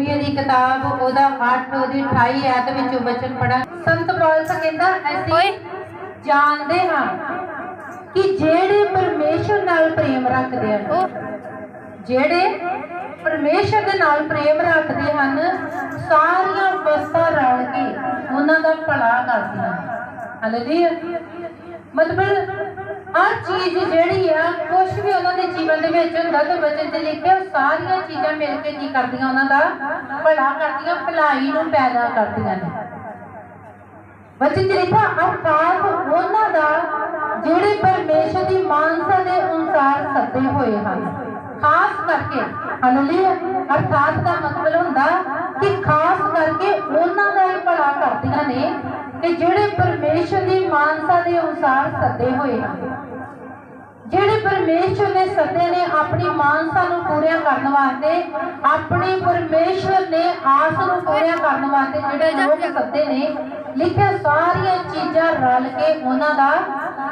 Romeo ਦੀ ਕਿਤਾਬ ਉਹਦਾ 8 ਉਹਦੀ 28 ਐਤ ਵਿੱਚੋਂ ਵਚਨ ਪੜਾ ਸੰਤ ਪੌਲਸ ਕਹਿੰਦਾ ਓਏ। ਅਸੀਂ ਜਾਣਦੇ ਹਾਂ ਕਿ ਜਿਹੜੇ ਪਰਮੇਸ਼ਰ ਨਾਲ ਪ੍ਰੇਮ ਰੱਖਦੇ ਹਨ ਜਿਹੜੇ ਪਰਮੇਸ਼ਰ ਦੇ ਨਾਲ ਪ੍ਰੇਮ ਰੱਖਦੇ ਹਨ ਸਾਰੀਆਂ ਵਸਤਾਂ ਰਲ ਕੇ ਉਹਨਾਂ ਦਾ ਭਲਾ ਕਰਦੀਆਂ ਹਨ। ਹਾਲੇਲੂਇਆ ਮਤਲਬ ਹਰ ਚੀਜ਼ ਜਿਹੜੀ ਕੁਝ ਵੀ ਉਹਨਾਂ ਦੇ ਜੀਵਨ ਦੇ ਵਿੱਚ ਹੁੰਦਾ ਤੇ ਵਚਨ 'ਚ ਲਿਖਿਆ ਸਾਰੀਆਂ ਚੀਜ਼ਾਂ ਮਿਲ ਕੇ ਕੀ ਕਰਦੀਆਂ ਉਹਨਾਂ ਦਾ, ਭਲਾ ਕਰਦੀਆਂ, ਭਲਾਈ ਨੂੰ ਪੈਦਾ ਕਰਦੀਆਂ ਨੇ। ਵਚਨ 'ਚ ਲਿਖਿਆ ਅਰਥਾਤ ਉਹਨਾਂ ਦਾ ਜਿਹੜੇ ਪਰਮੇਸ਼ਰ ਦੀ ਮਾਨਸਾ ਦੇ ਅਨੁਸਾਰ ਸੱਦੇ ਹੋਏ ਹਨ। ਖਾਸ ਕਰਕੇ, ਹਾਲੇਲੂਇਆ, ਅਰਥਾਤ ਦਾ ਮਤਲਬ ਹੁੰਦਾ ਕਿ ਖਾਸ ਕਰਕੇ ਉਹਨਾਂ ਦਾ ਹੀ ਭਲਾ ਕਰਦੀਆਂ ਨੇ ਕਿ ਜਿਹੜੇ ਪਰਮੇਸ਼ਰ ਦੀ ਮਾਨਸਾ ਦੇ ਅਨੁਸਾਰ ਸੱਦੇ ਹੋਏ ਹਨ। ਜਿਹੜੇ ਪਰਮੇਸ਼ਰ ਨੇ ਸੱਦੇ ਨੇ ਆਪਣੀ ਮਾਨਸਾ ਨੂੰ ਪੂਰੀਆਂ ਕਰਨ ਵਾਸਤੇ ਆਪਣੀ ਪਰਮੇਸ਼ਰ ਨੇ ਆਸ ਨੂੰ ਪੂਰੀਆਂ ਕਰਨ ਵਾਸਤੇ ਜਿਹੜੇ ਲੋਕ ਸੱਦੇ ਨੇ ਲਿਖਿਆ ਸਾਰੀਆਂ ਚੀਜ਼ਾਂ ਰਲ ਕੇ ਉਹਨਾਂ ਦਾ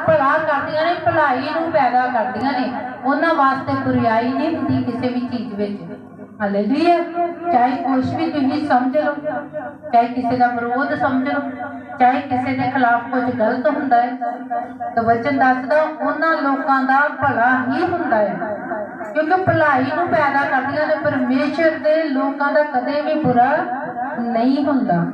ਭਲਾ ਕਰਦੀਆਂ ਨੇ ਭਲਾਈ ਨੂੰ ਪੈਦਾ ਕਰਦੀਆਂ ਨੇ। ਉਹਨਾਂ ਵਾਸਤੇ ਬੁਰੀਾਈ ਨਹੀਂ ਹੁੰਦੀ ਕਿਸੇ ਵੀ ਚੀਜ਼ ਵਿੱਚ। ਹਾਲੇਲੂਇਆ ਚਾਹੇ ਕੁਛ ਵੀ ਤੁਸੀਂ ਸਮਝ ਲਓ, ਚਾਹੇ ਕਿਸੇ ਦਾ ਵਿਰੋਧ ਸਮਝ ਲਓ, ਚਾਹੇ ਕਿਸੇ ਦੇ ਖਿਲਾਫ ਕੁਝ ਗਲਤ ਹੁੰਦਾ ਹੈ, ਤਾਂ ਵਚਨ ਦੱਸਦਾ, ਉਹਨਾਂ ਲੋਕਾਂ ਦਾ ਭਲਾ ਹੀ ਹੁੰਦਾ ਹੈ। ਕਿਉਂਕਿ ਭਲਾਈ ਨੂੰ ਪੈਦਾ ਕਰਦੀਆਂ ਨੇ, ਪਰਮੇਸ਼ਰ ਦੇ ਲੋਕਾਂ ਦਾ ਕਦੇ ਵੀ ਬੁਰਾ ਨਹੀਂ ਹੁੰਦਾ।